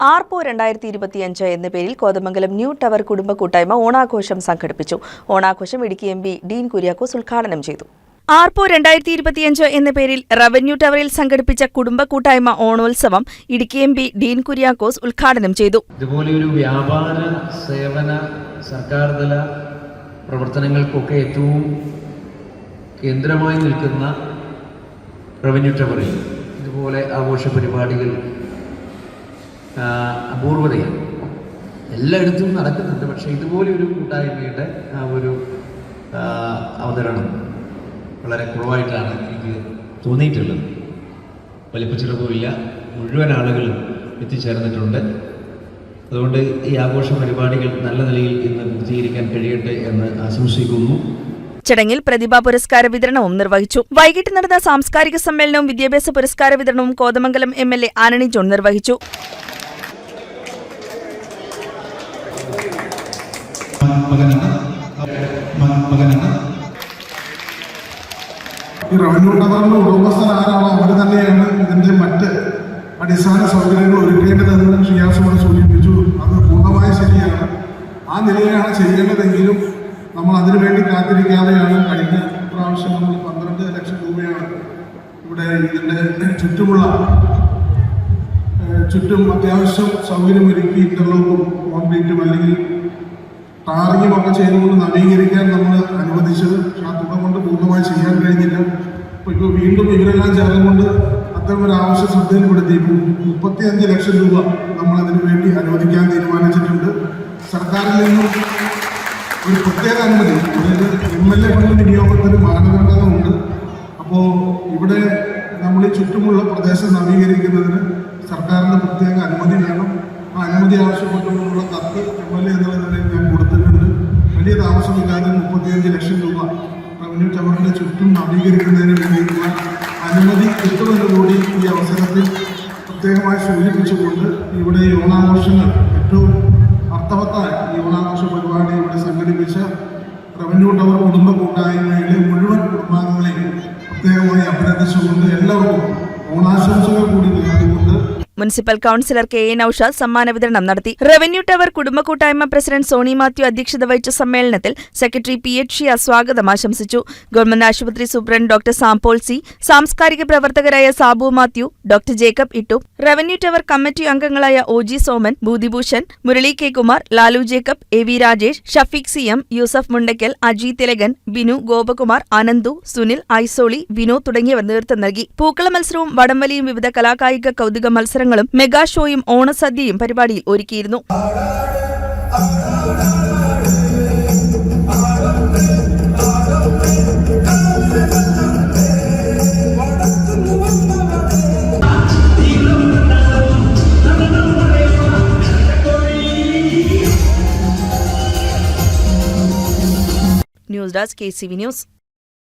ആർപ്പോ രണ്ടായിരത്തി ഇരുപത്തിയഞ്ച് എന്ന പേരിൽ കോതമംഗലം ന്യൂ ടവർ കുടുംബ കൂട്ടായ്മ ഓണാഘോഷം സംഘടിപ്പിച്ചു. ഓണാഘോഷം ഇടുക്കി എം പി ഡീൻ കുര്യാക്കോസ് ഉദ്ഘാടനം ചെയ്തു. ആർപ്പോ രണ്ടായിരത്തി ഇരുപത്തിയഞ്ച് എന്ന പേരിൽ റവന്യൂ ടവറിൽ സംഘടിപ്പിച്ച കുടുംബ കൂട്ടായ്മ ഓണോത്സവം ഇടുക്കി എം പി ഡീൻ കുര്യാക്കോസ് ഉദ്ഘാടനം ചെയ്തു. ഇതുപോലെ ഒരു വ്യാപാര സേവന സർക്കാർ തല പ്രവർത്തനങ്ങൾക്കൊക്കെ ഏറ്റവും കേന്ദ്രമായി നിൽക്കുന്ന റവന്യൂ ടവറിൽ ഇതുപോലെ ആഘോഷ പരിപാടികൾ അപൂർവതയാണ്. എല്ലായിടത്തും നടക്കുന്നുണ്ട്. പക്ഷേ ഇതുപോലെ ഒരു കൂട്ടായ്മയുടെ ആ ഒരു അവതരണം വളരെ കുറവായിട്ടാണ് എനിക്ക് തോന്നിയിട്ടുള്ളത്. വലിപ്പച്ചെറുപ്പമില്ല മുഴുവൻ ആളുകളും എത്തിച്ചേർന്നിട്ടുണ്ട്. അതുകൊണ്ട് ഈ ആഘോഷ പരിപാടികൾ നല്ല നിലയിൽ ഇന്ന് പൂർത്തീകരിക്കാൻ കഴിയട്ടെ എന്ന് ആശംസിക്കുന്നു. ചടങ്ങിൽ പ്രതിഭാ പുരസ്കാര വിതരണവും നിർവഹിച്ചു. വൈകിട്ട് നടന്ന സാംസ്കാരിക സമ്മേളനവും വിദ്യാഭ്യാസ പുരസ്കാര വിതരണവും കോതമംഗലം എം എൽ എ ആനണി ജോൺ നിർവഹിച്ചു. മകനാണ്. മകനാണ്. ഈ റവന്യൂ ടവറിന്റെ ഉടമസ്ഥൻ ആരാണോ അവർ തന്നെയാണ് ഇതിന്റെ മറ്റ് അടിസ്ഥാന സൗകര്യങ്ങൾ ഒരുക്കേണ്ടതെന്ന് ഷിയാസോട് സൂചിപ്പിച്ചു. അത് പൂർണമായി ശരിയാണ്. ആ നിലയിലാണ് ചെയ്യേണ്ടതെങ്കിലും നമ്മൾ അതിനുവേണ്ടി കാത്തിരിക്കാതെയാണ് കഴിഞ്ഞ പ്രാവശ്യം നമ്മൾ പന്ത്രണ്ട് ലക്ഷം രൂപയാണ് ഇവിടെ ഇതിന്റെ ചുറ്റുമുള്ള ചുറ്റും അത്യാവശ്യം സൗകര്യമൊരുക്കി ഇന്റർലോക്കും കോൺക്രീറ്റും അല്ലെങ്കിൽ ടാറിങ്ങും ഒക്കെ ചെയ്തുകൊണ്ട് നവീകരിക്കാൻ നമ്മൾ അനുവദിച്ചത്. പക്ഷെ ആ തുക കൊണ്ട് പൂർണമായി ചെയ്യാൻ കഴിഞ്ഞില്ല. അപ്പോൾ ഇപ്പോൾ വീണ്ടും ഇവരെല്ലാം ചേർന്നുകൊണ്ട് അത്തരം ഒരു ആവശ്യം ശ്രദ്ധയിൽപ്പെടുത്തി മുപ്പത്തി അഞ്ച് ലക്ഷം രൂപ നമ്മൾ അതിനു വേണ്ടി അനുവദിക്കാൻ തീരുമാനിച്ചിട്ടുണ്ട്. സർക്കാരിൽ നിന്നും ഒരു പ്രത്യേക അനുമതി അതായത് എം എൽ എ ഫണ്ട് വിനിയോഗത്തിന് മാനദണ്ഡങ്ങളുണ്ട് അപ്പോൾ ഇവിടെ നമ്മൾ ഈ ചുറ്റുമുള്ള പ്രദേശം നവീകരിക്കുന്നതിന് സർക്കാരിന്റെ പ്രത്യേക അനുമതി വേണം. ആ അനുമതി ആവശ്യപ്പെട്ടുകൊണ്ടുള്ള കത്ത് എം എൽ എ എന്നുള്ള നിലയിൽ വലിയ താമസമില്ലാതെ മുപ്പത്തിയഞ്ച് ലക്ഷം രൂപ റവന്യൂ ടവറിന്റെ ചുറ്റും നവീകരിക്കുന്നതിന് വേണ്ടിയിട്ടുള്ള അനുമതി കിട്ടുമെന്നുകൂടി ഈ അവസരത്തിൽ പ്രത്യേകമായി സൂചിപ്പിച്ചുകൊണ്ട് ഇവിടെ ഈ ഓണാഘോഷങ്ങൾ ഏറ്റവും അർത്ഥവത്തായ ഈ ഓണാഘോഷ പരിപാടി ഇവിടെ സംഘടിപ്പിച്ച റവന്യൂ ടവർ കുടുംബ കൂട്ടായ്മയിലെ മുഴുവൻ കുടുംബാംഗങ്ങളെയും പ്രത്യേകമായി അഭിനന്ദിച്ചുകൊണ്ട് എല്ലാവർക്കും ഓണാശംസകൾ കൂടി നേർന്നുകൊണ്ട് municipal councillor K A Noushad സമ്മാന വിതരണം നടത്തി. റവന്യൂ ടവർ കുടുംബ കൂട്ടായ്മ പ്രസിഡന്റ് സോണി മാത്യു അധ്യക്ഷത വഹിച്ച സമ്മേളനത്തിൽ സെക്രട്ടറി പി എച്ച് ഷിയ സ്വാഗതം ആശംസിച്ചു. ഗവൺമെന്റ് ആശുപത്രി സൂപ്രണ്ട് ഡോക്ടർ സാംപോൾ സി സാംസ്കാരിക പ്രവർത്തകരായ Sabu Mathew doctor Jacob Ittu. Revenue tower committee അംഗങ്ങളായ O G Soman Bhuthibhushan Murali K Kumar Lalu Jacob A V Rajesh Shafeeq C M Yusuf Mundakkal Aji Thilakan Binu Gopakumar Ananthu Sunil Isoli Vino തുടങ്ങിയവർ നേതൃത്വം നൽകി. പൂക്കള മത്സരവും വടംവലിയും വിവിധ കലാകായിക കൗതുക മത്സരങ്ങളും mega ഷോയും ഓണസദ്യയും പരിപാടിയിൽ ഒരുക്കിയിരുന്നു. News desk K C V news.